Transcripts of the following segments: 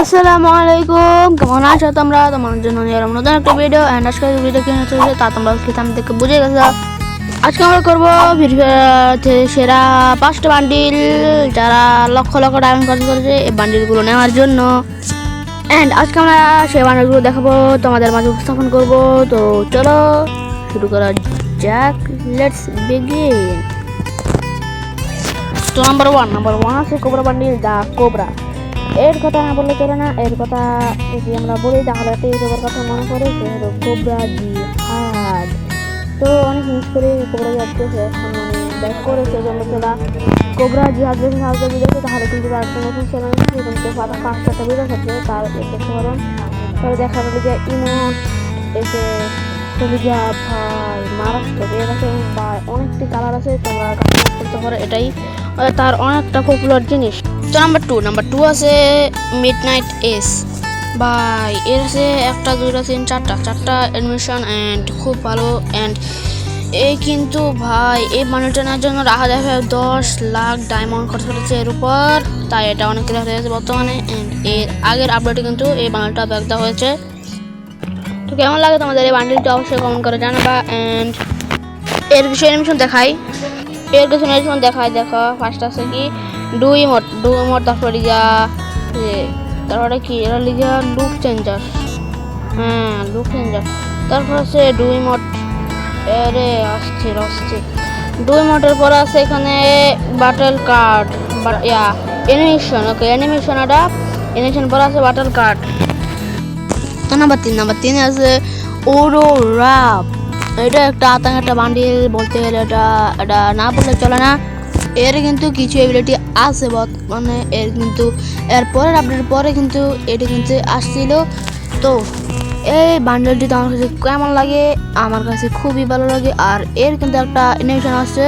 আসসালামু আলাইকুম কেমন আছো তোমরা? তোমার জন্য নিয়ে এলাম নতুন একটা ভিডিও অ্যান্ড আজকে ভিডিও কি হচ্ছে তা তোমরা খেতাম দেখে বুঝে গেছো। আজকে আমরা করব সেরা পাঁচটা বান্ডিল যারা লক্ষ লক্ষ টাকা খরচ করেছে এই বান্ডিলগুলো নেওয়ার জন্য। অ্যান্ড আজকে আমরা সেই বান্ডিলগুলো দেখাবো, তোমাদের মাঝে উপস্থাপন করব। তো চলো শুরু করা যাক লেটস বিগিন তো নাম্বার ওয়ান নাম্বার ওয়ান আছে কোবরা বান্ডিল দা কোবরা এর কথা না বললে চলে না, এর কথা যদি আমরা বলি, তাহলে একটা ইউটিউবের কথা মনে পড়ে সে কোবরা জিহাদ তো অনেক মিস করে কোবরা মানে ব্যাক করেছে জন্য তোরা কোবরা জিহাদ দেখে সাহায্য ভিডিওতে তাহলে কিন্তু তার একটা নতুন চ্যানেল আছে কিন্তু পাঁচ ছটা ভিডিও থাকবে তার দেখতে পারেন তবে দেখা গেল যে ইমোট এসে যা ভাই, মারাত্মক, এর কাছে ভাই অনেকটি কালার আছে, তোমরা কাস্টমাইজ করতে পারো, এটাই তার অনেকটা পপুলার জিনিস। তো নাম্বার টু নাম্বার টু আছে মিড নাইট এস ভাই, এর আছে একটা, দুইটা, তিন, চারটা। চারটা অ্যাডমিশন অ্যান্ড খুব ভালো অ্যান্ড এই কিন্তু ভাই, এই নেওয়ার জন্য রাখা যাবে দশ লাখ ডায়মন্ড খরচ করেছে এর উপর। তাই এটা অনেক দেখা যাচ্ছে বর্তমানে অ্যান্ড এর আগের আপডেটে কিন্তু এই বান্ডেলটা ব্যাগ দেওয়া হয়েছে। তো কেমন লাগে তোমাদের এই বান্ডেলটা অবশ্যই কমেন্ট করে জানাবা অ্যান্ড এর বিষয়ে অ্যানিমেশন দেখাই। এর কিছু অ্যানিমেশন দেখাই দেখো ফার্স্ট আছে কি? দুই মোট দুই মোট তারপর যে তারপরে কি? এরা লিজা লুক চেঞ্জার হ্যাঁ লুক চেঞ্জার তারপর আছে দুই মোট এরে অস্থির অস্থির দুই মোটের পর আছে এখানে battle card yeah animation okay animation এটা অ্যানিমেশন পর আছে বাটেল কার্ড নাম্বার তিন নাম্বার তিনে আছে ওরো রাপ এটা একটা আতঙ্ক একটা বান্ডিল বলতে গেলে এটা এটা না বললে চলে না। এর কিন্তু কিছু এবিলিটি আছে মানে এর কিন্তু, এর পরের আপডেট পরে কিন্তু এটা কিন্তু আসছিল। তো এই বান্ডেলটি তো আমার কাছে কেমন লাগে? আমার কাছে খুবই ভালো লাগে। আর এর কিন্তু একটা অ্যানিমেশন আছে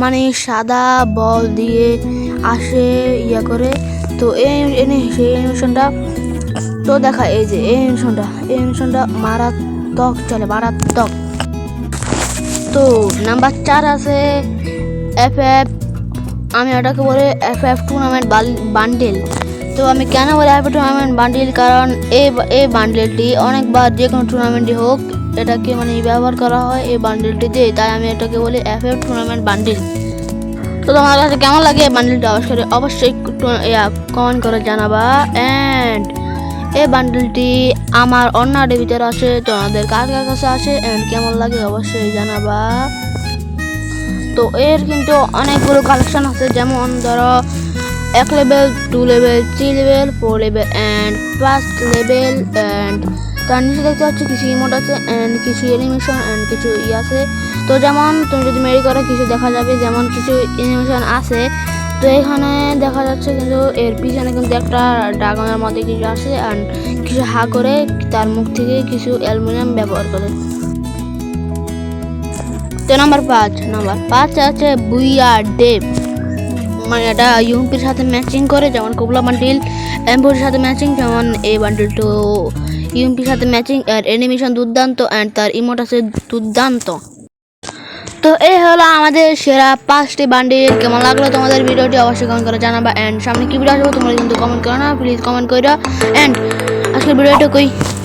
মানে সাদা বল দিয়ে আসে, ইয়া করে। তো এই সেই অ্যানিমেশনটা তো দেখা, এই যে, এই অ্যানিমেশনটা এই অ্যানিমেশনটা মারাত্মক চলে, মারাত্মক। তো নাম্বার চার আছে এফ এফ আমি ওটাকে বলে এফ এফ টুর্নামেন্ট বান্ডেল তো আমি কেন বলি এফ এফ টুর্নামেন্ট বান্ডেল কারণ এই এই বান্ডেলটি অনেকবার যে কোনো টুর্নামেন্টই হোক, এটাকে মানে ব্যবহার করা হয় এই বান্ডেলটি দিয়ে। তাই আমি এটাকে বলি এফ এফ টুর্নামেন্ট বান্ডেল তো তোমার কাছে কেমন লাগে এই বান্ডেলটা অবশ্যই অবশ্যই কমেন্ট করে জানাবা। অ্যান্ড এই বান্ডেলটি আমার অন্য ভিতরে আছে তোমাদের কার কার কাছে আছে এন্ড কেমন লাগে অবশ্যই জানাবা। তো এর কিন্তু অনেকগুলো কালেকশন আছে, যেমন ধরো এক level two level three level four level and পাঁচ লেভেল অ্যান্ড তার নিচে দেখতে পাচ্ছি কিছু ইমোট আছে অ্যান্ড কিছু অ্যানিমেশন অ্যান্ড কিছু ই আছে। তো যেমন তুমি যদি মেরি করো, কিছু দেখা যাবে, যেমন কিছু অ্যানিমেশন আছে তো এখানে দেখা যাচ্ছে কিন্তু এর পিছনে কিন্তু একটা ড্রাগনের মধ্যে কিছু আছে অ্যান্ড কিছু হা করে তার মুখ থেকে কিছু অ্যালুমিনিয়াম ব্যবহার করে। তো নাম্বার পাঁচ নাম্বার পাঁচ আছে বুইয়া ডেপ মানে এটা ইউপির সাথে ম্যাচিং করে, যেমন কোবলা বান্ডিল এম্বোর সাথে ম্যাচিং যেমন এই বান্ডিল তো ইউপির সাথে ম্যাচিং আর অ্যানিমেশন দুর্দান্ত অ্যান্ড তার ইমোট আছে দুর্দান্ত। তো এই হলো আমাদের সেরা পাঁচটি বান্ডি। কেমন লাগল তোমাদের ভিডিওটি অবশ্যই কমেন্ট করে জানাবা। অ্যান্ড সামনে কী ভিডিও আসব তোমরা কিন্তু কমেন্ট করো না প্লিজ কমেন্ট করো অ্যান্ড আজকের ভিডিওটা কই?